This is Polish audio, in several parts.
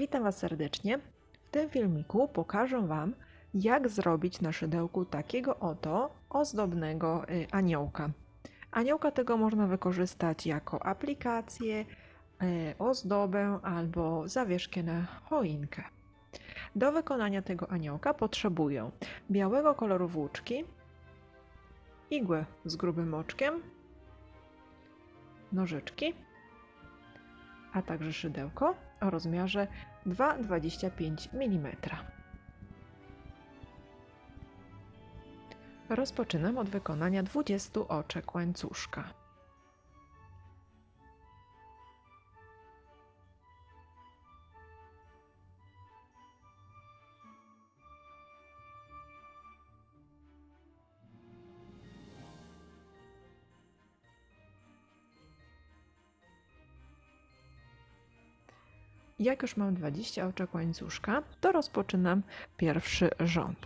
Witam Was serdecznie. W tym filmiku pokażę Wam, jak zrobić na szydełku takiego oto ozdobnego y, aniołka. Aniołka tego można wykorzystać jako aplikację, y, ozdobę albo zawieszkę na choinkę. Do wykonania tego aniołka potrzebuję białego koloru włóczki, igłę z grubym oczkiem, nożyczki, a także szydełko o rozmiarze 2,25 mm. Rozpoczynam od wykonania 20 oczek łańcuszka. Jak już mam 20 oczek łańcuszka, to rozpoczynam pierwszy rząd.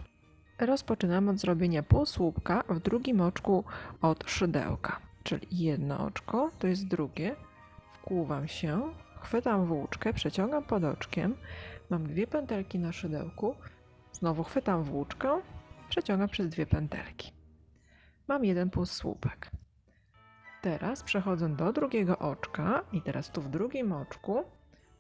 Rozpoczynam od zrobienia półsłupka w drugim oczku od szydełka, czyli jedno oczko, to jest drugie, wkłuwam się, chwytam włóczkę, przeciągam pod oczkiem, mam dwie pętelki na szydełku, znowu chwytam włóczkę, przeciągam przez dwie pętelki. Mam jeden półsłupek. Teraz przechodzę do drugiego oczka i teraz tu w drugim oczku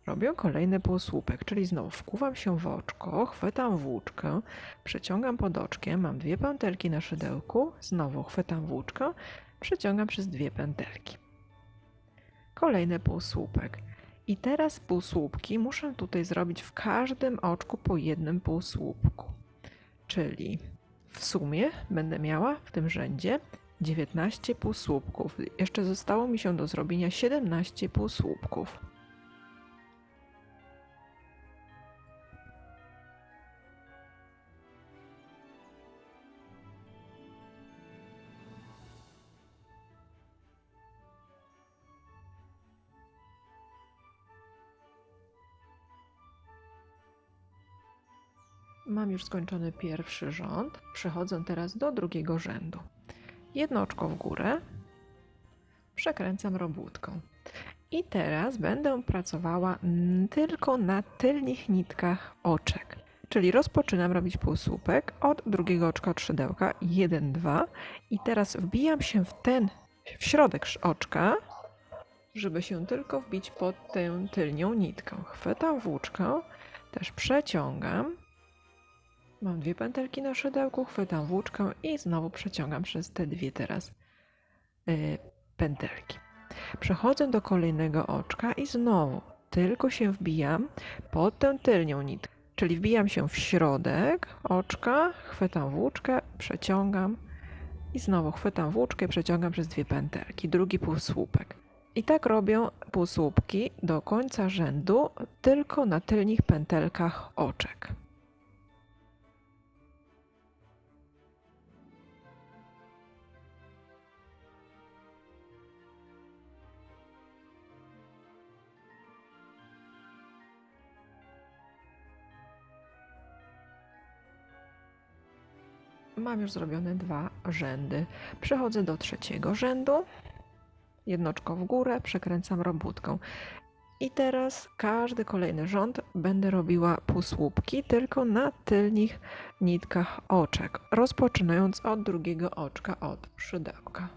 Robię kolejny półsłupek, czyli znowu wkuwam się w oczko, chwytam włóczkę, przeciągam pod oczkiem, mam dwie pętelki na szydełku, znowu chwytam włóczkę, przeciągam przez dwie pętelki. Kolejny półsłupek. I teraz półsłupki muszę tutaj zrobić w każdym oczku po jednym półsłupku. Czyli w sumie będę miała w tym rzędzie 19 półsłupków. Jeszcze zostało mi się do zrobienia 17 półsłupków. Mam już skończony pierwszy rząd. Przechodzę teraz do drugiego rzędu. Jedno oczko w górę. Przekręcam robótką. I teraz będę pracowała tylko na tylnych nitkach oczek. Czyli rozpoczynam robić półsłupek od drugiego oczka od szydełka 1, 2 i teraz wbijam się w ten, w środek oczka, żeby się tylko wbić pod tę tylnią nitkę. Chwytam włóczkę, też przeciągam Mam dwie pętelki na szydełku, chwytam włóczkę i znowu przeciągam przez te dwie teraz yy, pętelki. Przechodzę do kolejnego oczka i znowu tylko się wbijam pod tę tylnią nitkę. Czyli wbijam się w środek oczka, chwytam włóczkę, przeciągam i znowu chwytam włóczkę, przeciągam przez dwie pętelki. Drugi półsłupek. I tak robię półsłupki do końca rzędu tylko na tylnych pętelkach oczek. Mam już zrobione dwa rzędy. Przechodzę do trzeciego rzędu. Jednoczko w górę, przekręcam robótką. I teraz każdy kolejny rząd będę robiła półsłupki tylko na tylnych nitkach oczek, rozpoczynając od drugiego oczka od szydełka.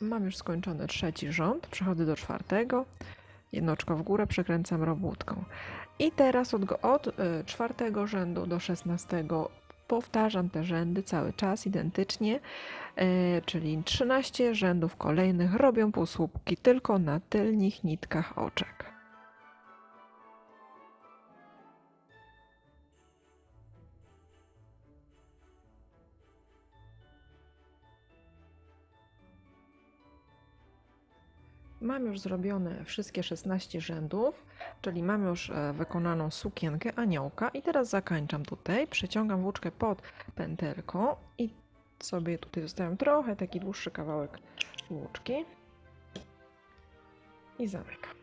Mam już skończony trzeci rząd, przechodzę do czwartego, jednoczko w górę, przekręcam robótką. I teraz od, od y, czwartego rzędu do szesnastego powtarzam te rzędy cały czas identycznie, y, czyli 13 rzędów kolejnych robią półsłupki tylko na tylnych nitkach oczek. Mam już zrobione wszystkie 16 rzędów, czyli mam już e, wykonaną sukienkę aniołka i teraz zakańczam tutaj, przeciągam włóczkę pod pętelką i sobie tutaj zostawiam trochę taki dłuższy kawałek włóczki i zamykam.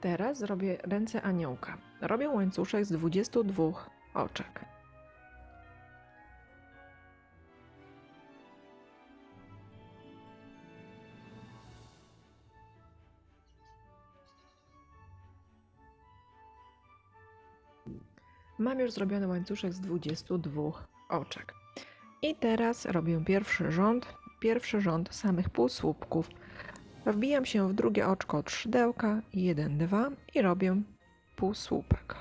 Teraz zrobię ręce aniołka. Robię łańcuszek z 22 oczek. Mam już zrobiony łańcuszek z 22 oczek. I teraz robię pierwszy rząd, pierwszy rząd samych półsłupków. Wbijam się w drugie oczko od szydełka, 1, 2 i robię półsłupek.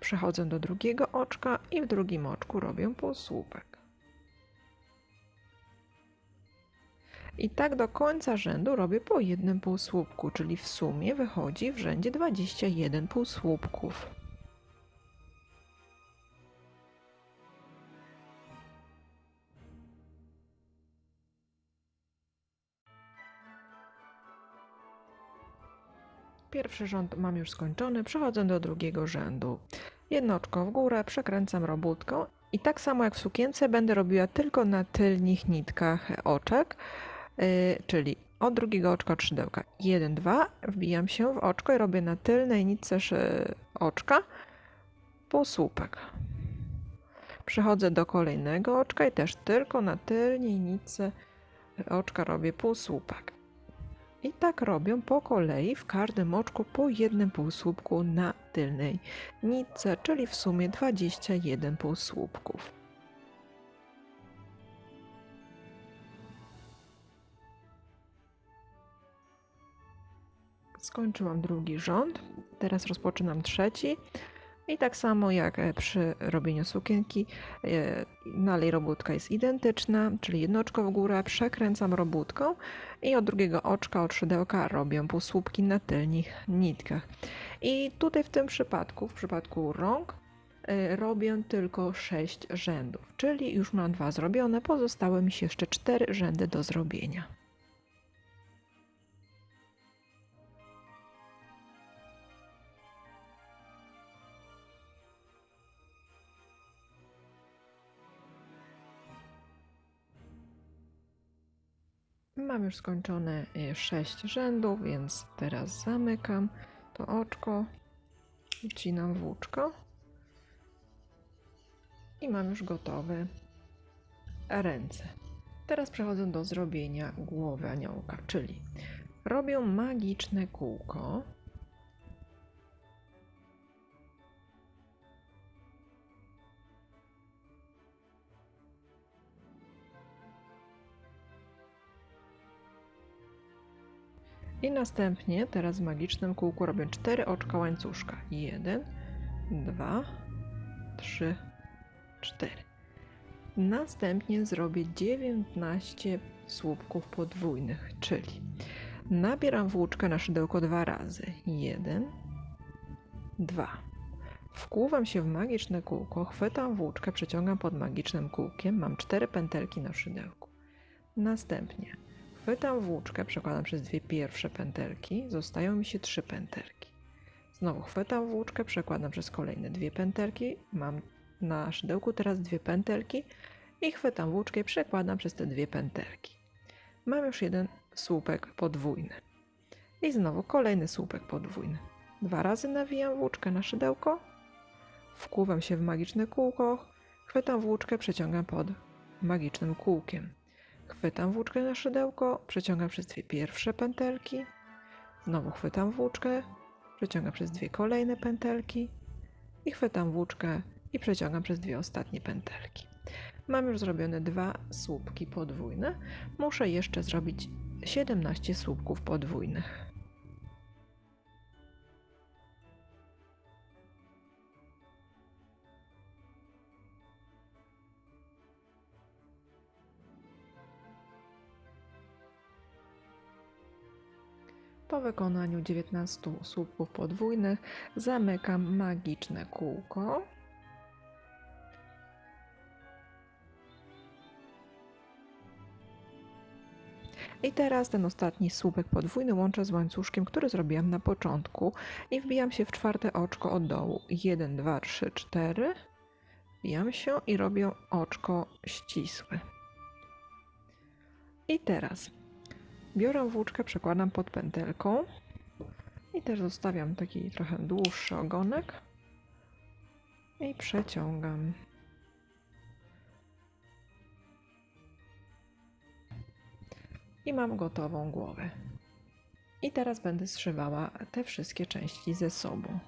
Przechodzę do drugiego oczka i w drugim oczku robię półsłupek. I tak do końca rzędu robię po jednym półsłupku, czyli w sumie wychodzi w rzędzie 21 półsłupków. Pierwszy rząd mam już skończony, przechodzę do drugiego rzędu. Jedno oczko w górę, przekręcam robótką i tak samo jak w sukience będę robiła tylko na tylnych nitkach oczek, czyli od drugiego oczka od szydełka 1, 2, wbijam się w oczko i robię na tylnej nitce oczka półsłupek. Przechodzę do kolejnego oczka i też tylko na tylnej nitce oczka robię półsłupek. I tak robią po kolei w każdym oczku po jednym półsłupku na tylnej nitce, czyli w sumie 21 półsłupków. Skończyłam drugi rząd, teraz rozpoczynam trzeci. I tak samo jak e, przy robieniu sukienki, dalej e, robótka jest identyczna, czyli jedno oczko w górę, przekręcam robótką i od drugiego oczka, od szydełka robię półsłupki na tylnych nitkach. I tutaj w tym przypadku, w przypadku rąk, e, robię tylko 6 rzędów, czyli już mam dwa zrobione, pozostały mi się jeszcze 4 rzędy do zrobienia. Mam już skończone 6 y, rzędów, więc teraz zamykam to oczko, wcinam włóczko i mam już gotowe ręce. Teraz przechodzę do zrobienia głowy aniołka, czyli robię magiczne kółko I następnie teraz w magicznym kółku robię 4 oczka łańcuszka. 1, 2, 3, 4. Następnie zrobię 19 słupków podwójnych, czyli nabieram włóczkę na szydełko dwa razy. 1, 2. Wkłuwam się w magiczne kółko, chwytam włóczkę, przeciągam pod magicznym kółkiem, mam 4 pętelki na szydełku. Następnie Chwytam włóczkę, przekładam przez dwie pierwsze pętelki, zostają mi się trzy pętelki. Znowu chwytam włóczkę, przekładam przez kolejne dwie pętelki, mam na szydełku teraz dwie pętelki i chwytam włóczkę przekładam przez te dwie pętelki. Mam już jeden słupek podwójny. I znowu kolejny słupek podwójny. Dwa razy nawijam włóczkę na szydełko, wkłuwam się w magiczne kółko, chwytam włóczkę, przeciągam pod magicznym kółkiem. Chwytam włóczkę na szydełko, przeciągam przez dwie pierwsze pętelki. Znowu chwytam włóczkę, przeciągam przez dwie kolejne pętelki i chwytam włóczkę i przeciągam przez dwie ostatnie pętelki. Mam już zrobione dwa słupki podwójne. Muszę jeszcze zrobić 17 słupków podwójnych. Po wykonaniu 19 słupków podwójnych zamykam magiczne kółko. I teraz ten ostatni słupek podwójny łączę z łańcuszkiem, który zrobiłam na początku i wbijam się w czwarte oczko od dołu. 1, 2, 3, 4. Wbijam się i robię oczko ścisłe. I teraz Biorę włóczkę, przekładam pod pętelką I też zostawiam taki trochę dłuższy ogonek. I przeciągam. I mam gotową głowę. I teraz będę zszywała te wszystkie części ze sobą.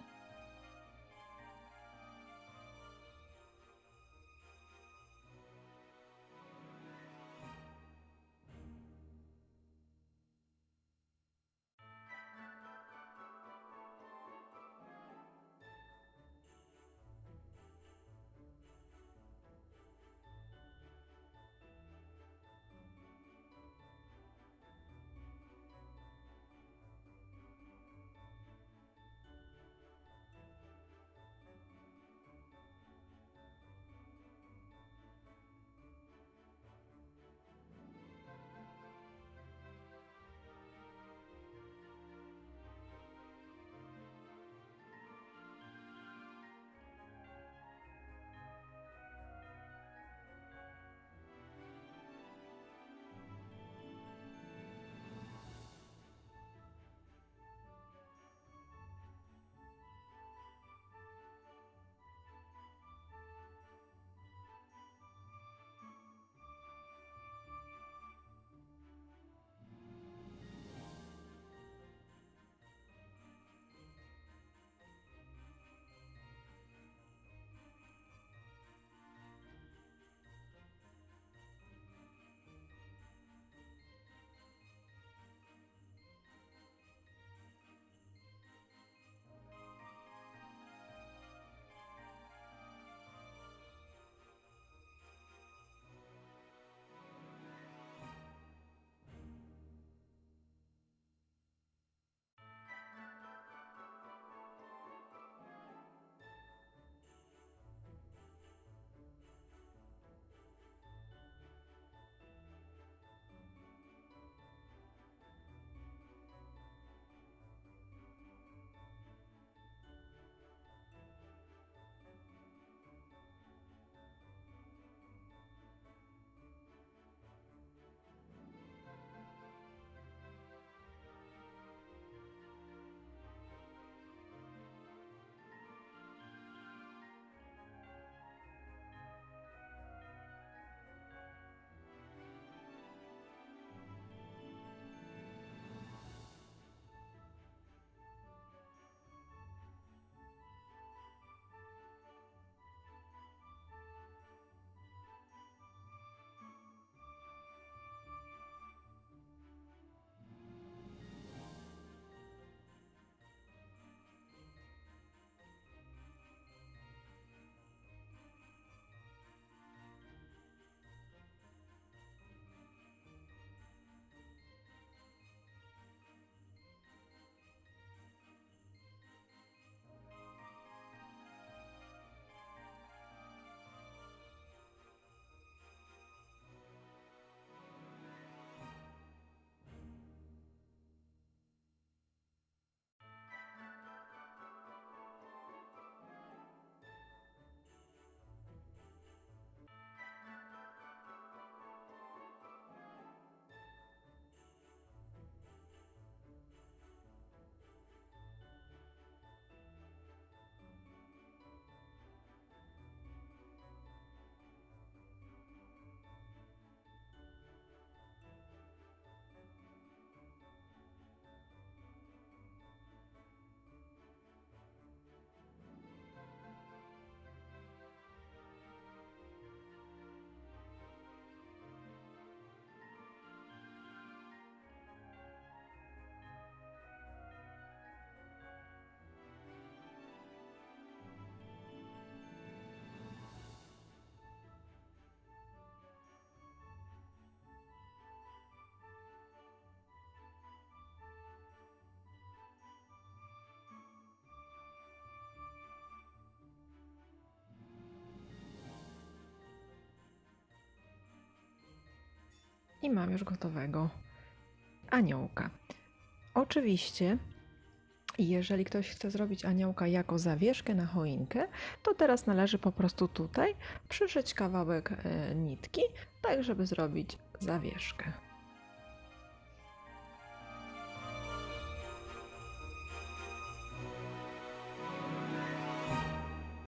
I mam już gotowego aniołka. Oczywiście, jeżeli ktoś chce zrobić aniołka jako zawieszkę na choinkę, to teraz należy po prostu tutaj przyszyć kawałek e, nitki, tak żeby zrobić zawieszkę.